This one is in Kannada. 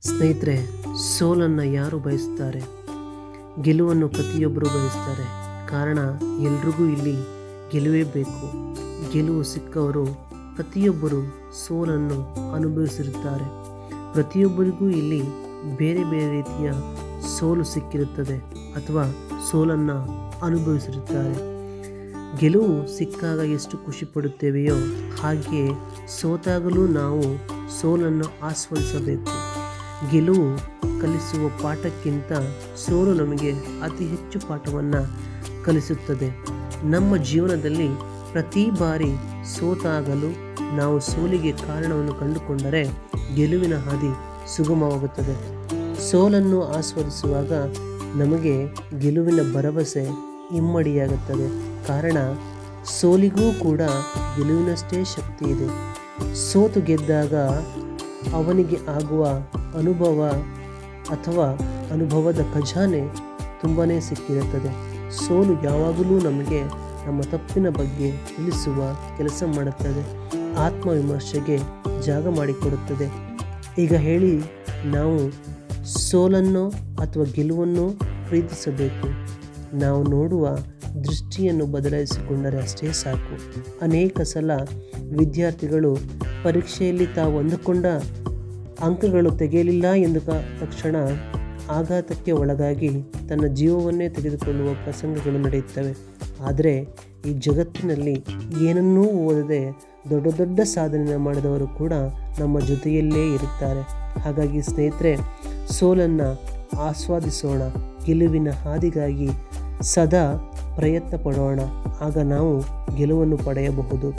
ಸ್ನೇಹಿತರೆ, ಸೋಲನ್ನು ಯಾರು ಬಯಸ್ತಾರೆ? ಗೆಲುವನ್ನು ಪ್ರತಿಯೊಬ್ಬರು ಬಯಸ್ತಾರೆ. ಕಾರಣ, ಎಲ್ರಿಗೂ ಇಲ್ಲಿ ಗೆಲುವೇ ಬೇಕು. ಗೆಲುವು ಸಿಕ್ಕವರು ಪ್ರತಿಯೊಬ್ಬರು ಸೋಲನ್ನು ಅನುಭವಿಸಿರುತ್ತಾರೆ. ಪ್ರತಿಯೊಬ್ಬರಿಗೂ ಇಲ್ಲಿ ಬೇರೆ ಬೇರೆ ರೀತಿಯ ಸೋಲು ಸಿಕ್ಕಿರುತ್ತದೆ ಅಥವಾ ಸೋಲನ್ನು ಅನುಭವಿಸಿರುತ್ತಾರೆ. ಗೆಲುವು ಸಿಕ್ಕಾಗ ಎಷ್ಟು ಖುಷಿ ಪಡುತ್ತೇವೆಯೋ ಹಾಗೆಯೇ ಸೋತಾಗಲೂ ನಾವು ಸೋಲನ್ನು ಆಸ್ವಾದಿಸಬೇಕು. ಗೆಲುವು ಕಲಿಸುವ ಪಾಠಕ್ಕಿಂತ ಸೋಲು ನಮಗೆ ಅತಿ ಹೆಚ್ಚು ಪಾಠವನ್ನು ಕಲಿಸುತ್ತದೆ. ನಮ್ಮ ಜೀವನದಲ್ಲಿ ಪ್ರತಿ ಬಾರಿ ಸೋತಾಗಲು ನಾವು ಸೋಲಿಗೆ ಕಾರಣವನ್ನು ಕಂಡುಕೊಂಡರೆ ಗೆಲುವಿನ ಹಾದಿ ಸುಗಮವಾಗುತ್ತದೆ. ಸೋಲನ್ನು ಆಸ್ವಾದಿಸುವಾಗ ನಮಗೆ ಗೆಲುವಿನ ಭರವಸೆ ಇಮ್ಮಡಿಯಾಗುತ್ತದೆ. ಕಾರಣ, ಸೋಲಿಗೂ ಕೂಡ ಗೆಲುವಿನಷ್ಟೇ ಶಕ್ತಿ ಇದೆ. ಸೋತು ಗೆದ್ದಾಗ ಅವನಿಗೆ ಆಗುವ ಅನುಭವ ಅಥವಾ ಅನುಭವದ ಖಜಾನೆ ತುಂಬಾ ಸಿಕ್ಕಿರುತ್ತದೆ. ಸೋಲು ಯಾವಾಗಲೂ ನಮಗೆ ನಮ್ಮ ತಪ್ಪಿನ ಬಗ್ಗೆ ತಿಳಿಸುವ ಕೆಲಸ ಮಾಡುತ್ತದೆ. ಆತ್ಮವಿಮರ್ಶೆಗೆ ಜಾಗ ಮಾಡಿಕೊಡುತ್ತದೆ. ಈಗ ಹೇಳಿ, ನಾವು ಸೋಲನ್ನು ಅಥವಾ ಗೆಲುವನ್ನು ಪ್ರೀತಿಸಬೇಕು. ನಾವು ನೋಡುವ ದೃಷ್ಟಿಯನ್ನು ಬದಲಾಯಿಸಿಕೊಂಡರೆ ಅಷ್ಟೇ ಸಾಕು. ಅನೇಕ ಸಲ ವಿದ್ಯಾರ್ಥಿಗಳು ಪರೀಕ್ಷೆಯಲ್ಲಿ ತಾವು ಅಂದುಕೊಂಡ ಅಂಕಗಳು ತೆಗೆಯಲಿಲ್ಲ ಎಂದ ತಕ್ಷಣ ಆಘಾತಕ್ಕೆ ಒಳಗಾಗಿ ತನ್ನ ಜೀವವನ್ನೇ ತೆಗೆದುಕೊಳ್ಳುವ ಪ್ರಸಂಗಗಳು ನಡೆಯುತ್ತವೆ. ಆದರೆ ಈ ಜಗತ್ತಿನಲ್ಲಿ ಏನನ್ನೂ ಓದದೆ ದೊಡ್ಡ ದೊಡ್ಡ ಸಾಧನೆ ಮಾಡಿದವರು ಕೂಡ ನಮ್ಮ ಜೊತೆಯಲ್ಲೇ ಇರುತ್ತಾರೆ. ಹಾಗಾಗಿ ಸ್ನೇಹಿತರೆ, ಸೋಲನ್ನು ಆಸ್ವಾದಿಸೋಣ, ಗೆಲುವಿನ ಹಾದಿಗಾಗಿ ಸದಾ ಪ್ರಯತ್ನ ಪಡೋಣ ಆಗ ನಾವು ಗೆಲುವನ್ನು ಪಡೆಯಬಹುದು.